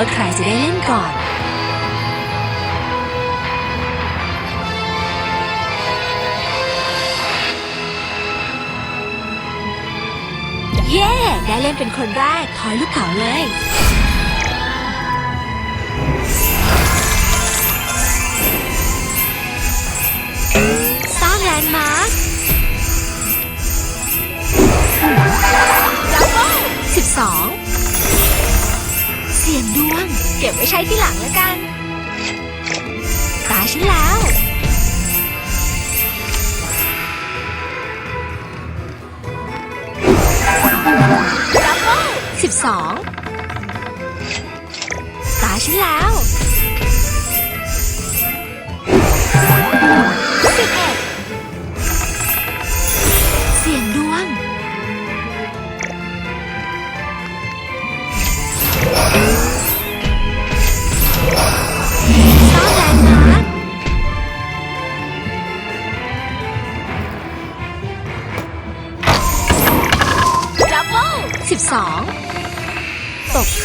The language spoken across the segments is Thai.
กันว่าใครจะได้เล่นก่อน เย้ได้เล่นเป็นคนแรกทอยลูกเต๋าเลย สร้างแลนด์มาร์คดับเบิลสิบสอง สี่ยงดวง เก็บไว้ใช้ที่หลังแล้วกัน ตาฉันแล้วดับเบิลสิบสองตาฉันแล้ว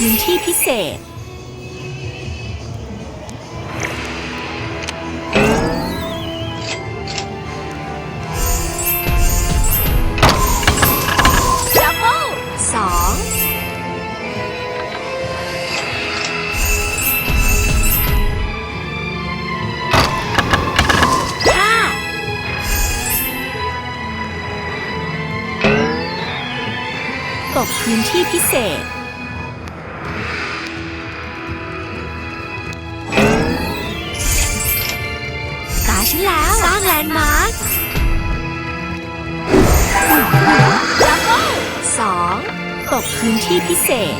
พื้นที่พิเศษ ดับเบิลสองห้าตกพื้นที่พิเศษ ฉันแล้ว สร้างแลนด์มาร์คสองตกพื้นที่พิเศษ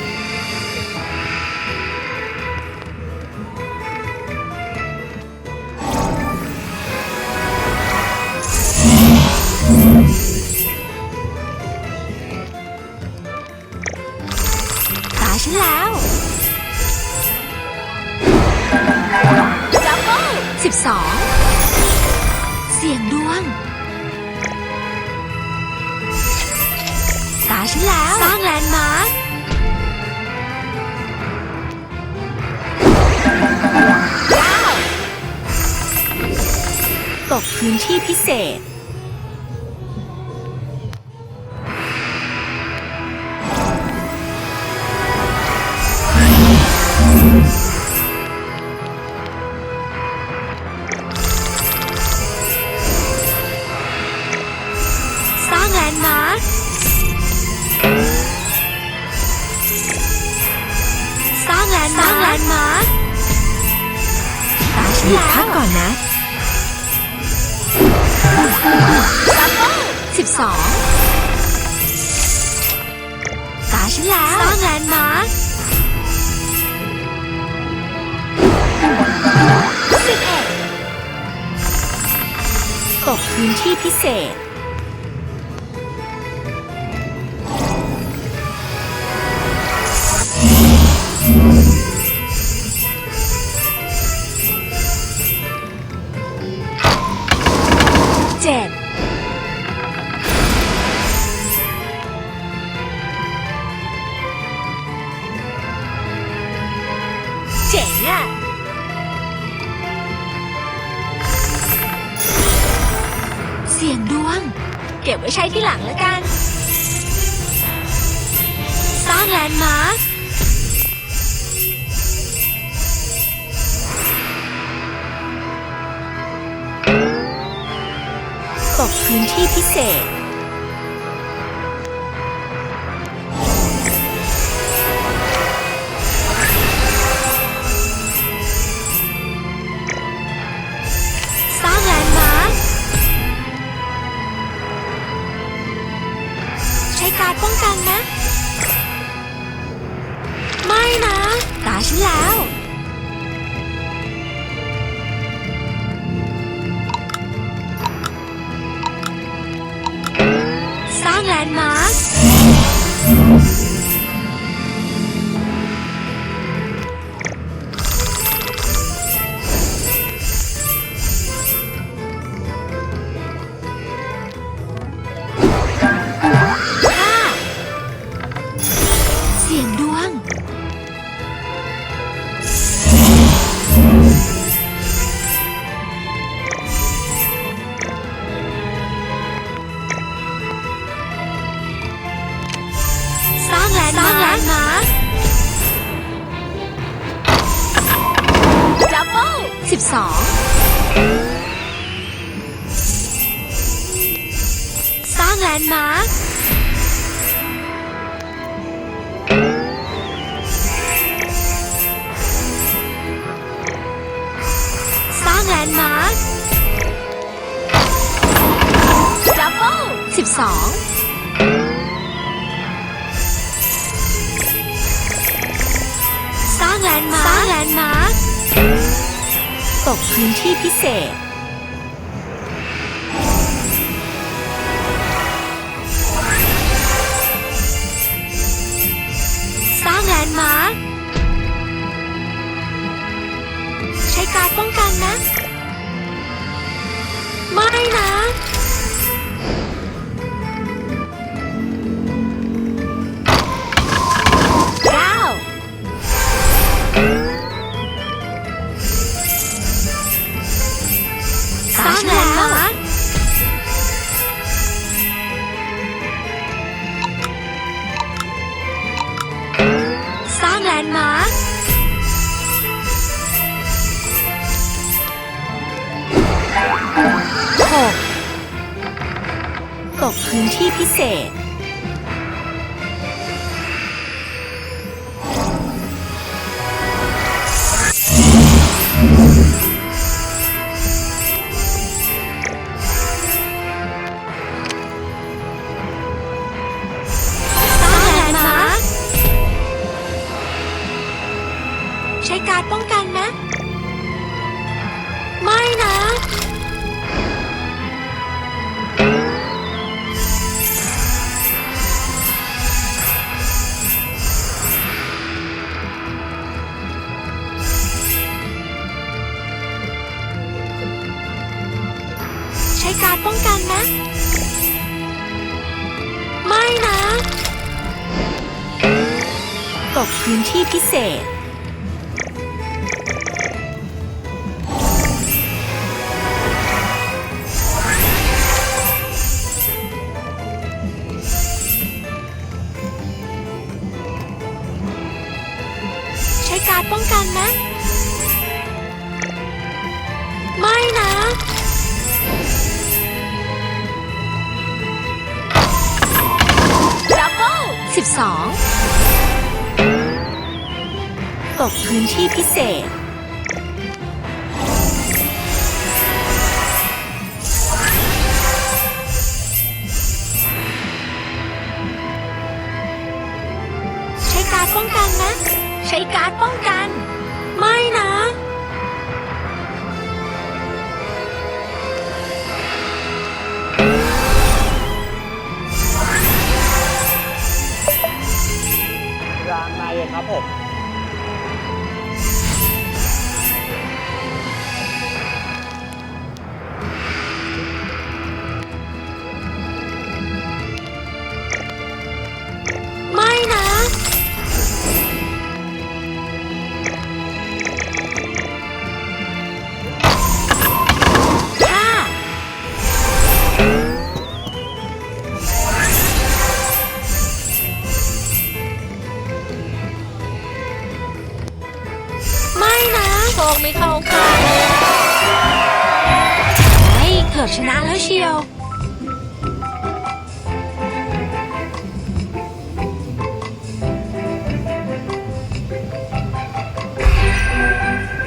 ขาฉันแล้ว 12 สียงดวงตาฉันแล้ว สร้างแลนด์มาร์คเก้าตกพื้นที่พิเศษ หยุดแล้วพักก่อนนะสิบสองตาฉันแล้วสร้างแลนด์มาร์คสิบเอ็ดตกพื้นที่พิเศษ เก็บไว้ใช้ที่หลังแล้วกัน สร้างแลนด์มาร์คตกพื้นที่พิเศษ ล้างมาดับเบิลสิบสองสร้างแลนด์มาร์คสร้างแลนด์มาร์คดับเบิลสิบสอง นด์มาร์คสร้างแลนด์มาร์คตกพื้นที่พิเศษ สร้างแลนด์มาร์คใช้การดป้องกันนะ ไม่นะ กพื้นที่พิเศษ กพื้นที่พิเศษ ใช้การป้องกันนะ ไม่นะ ดับเบิลสิบสอง ปกพื้นที่พิเศษ ใช้การป้องกันนะ ใช้การป้อง ฟองไม่เข้าข้างเลยเฮ้ยเกือบชนะแล้วเชียว